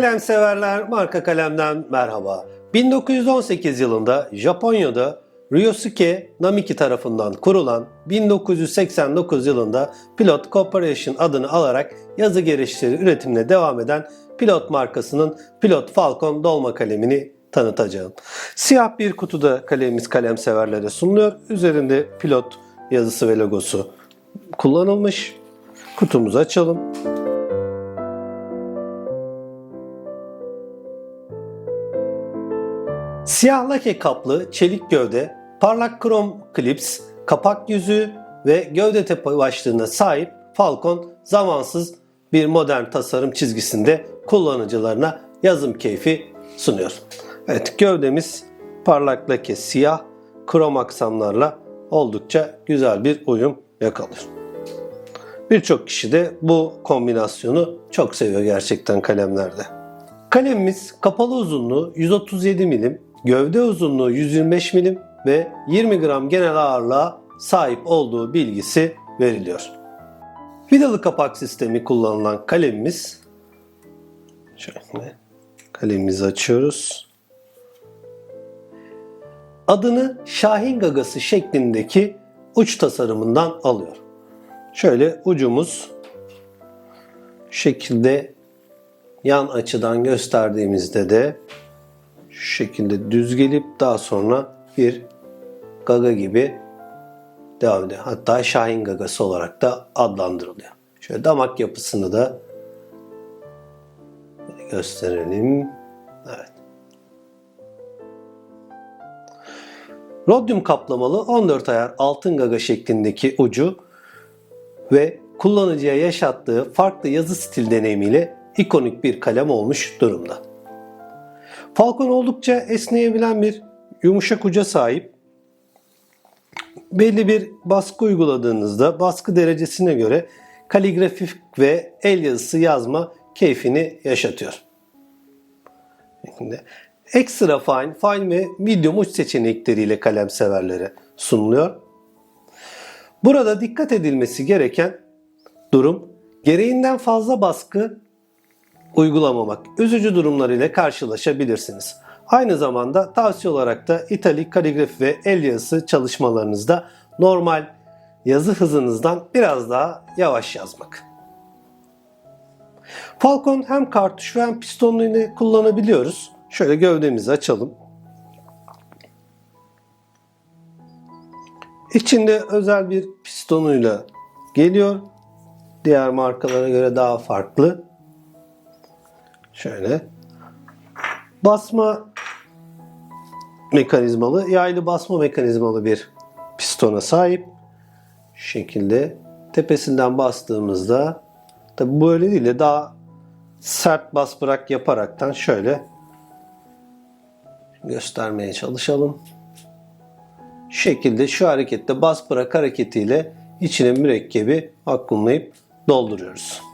Kalem severler marka kalemden merhaba. 1918 yılında Japonya'da Ryosuke Namiki tarafından kurulan 1989 yılında Pilot Corporation adını alarak yazı geliştiri üretimine devam eden Pilot markasının Pilot Falcon dolma kalemini tanıtacağım. Siyah bir kutuda kalemimiz kalem severlere sunuluyor. Üzerinde Pilot yazısı ve logosu kullanılmış. Kutumuzu açalım. Siyah lake kaplı çelik gövde, parlak krom klips, kapak yüzü ve gövde tepe başlığına sahip Falcon zamansız bir modern tasarım çizgisinde kullanıcılarına yazım keyfi sunuyor. Evet gövdemiz parlak lake siyah, krom aksamlarla oldukça güzel bir uyum yakalıyor. Birçok kişi de bu kombinasyonu çok seviyor gerçekten kalemlerde. Kalemimiz kapalı uzunluğu 137 milim, gövde uzunluğu 125 milim ve 20 gram genel ağırlığa sahip olduğu bilgisi veriliyor. Vidalı kapak sistemi kullanılan kalemimiz şöyle kalemimizi açıyoruz. Adını Şahin gagası şeklindeki uç tasarımından alıyor. Şöyle ucumuz şekilde yan açıdan gösterdiğimizde de şu şekilde düz gelip daha sonra bir gaga gibi devam ediyor. Hatta Şahin gagası olarak da adlandırılıyor. Şöyle damak yapısını da gösterelim. Evet. Rodyum kaplamalı 14 ayar altın gaga şeklindeki ucu ve kullanıcıya yaşattığı farklı yazı stil deneyimiyle ikonik bir kalem olmuş durumda. Falcon oldukça esneyebilen bir yumuşak uca sahip. Belli bir baskı uyguladığınızda baskı derecesine göre kaligrafik ve el yazısı yazma keyfini yaşatıyor. Şimdi ekstra fine, fine ve medium uç seçenekleriyle kalem severlere sunuluyor. Burada dikkat edilmesi gereken durum gereğinden fazla baskı uygulamamak. Üzücü durumlar ile karşılaşabilirsiniz. Aynı zamanda tavsiye olarak da italik, kaligrafi ve el yazısı çalışmalarınızda normal yazı hızınızdan biraz daha yavaş yazmak. Falcon hem kartuş hem pistonlu ile kullanabiliyoruz. Şöyle gövdemizi açalım. İçinde özel bir pistonuyla geliyor. Diğer markalara göre daha farklı. Şöyle. Basma mekanizmalı, yaylı basma mekanizmalı bir pistona sahip. Şu şekilde tepesinden bastığımızda tabi böyle değil de daha sert bas bırak yaparaktan şöyle göstermeye çalışalım. Şu şekilde şu harekette bas bırak hareketiyle içine mürekkebi vakumlayıp dolduruyoruz.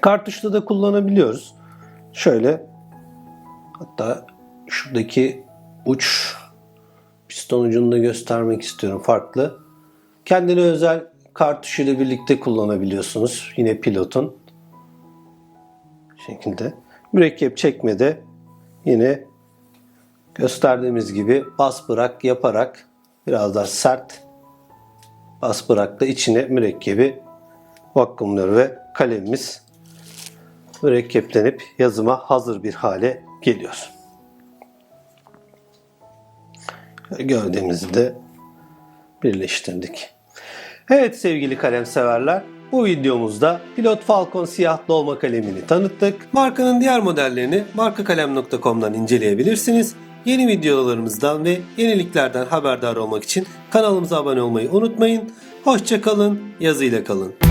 Kartuşta da kullanabiliyoruz. Şöyle hatta şuradaki uç piston ucunu da göstermek istiyorum farklı. Kendine özel kartuş ile birlikte kullanabiliyorsunuz. Yine pilotun şekilde. Mürekkep çekmede yine gösterdiğimiz gibi bas bırak yaparak biraz daha sert bas bırak da içine mürekkebi vakumluyor ve kalemimiz mürekkeplenip yazıma hazır bir hale geliyor. Gövdemizi de birleştirdik. Evet sevgili kalem severler, bu videomuzda Pilot Falcon siyah dolma kalemini tanıttık. Markanın diğer modellerini markakalem.com'dan inceleyebilirsiniz. Yeni videolarımızdan ve yeniliklerden haberdar olmak için kanalımıza abone olmayı unutmayın. Hoşçakalın, yazıyla kalın.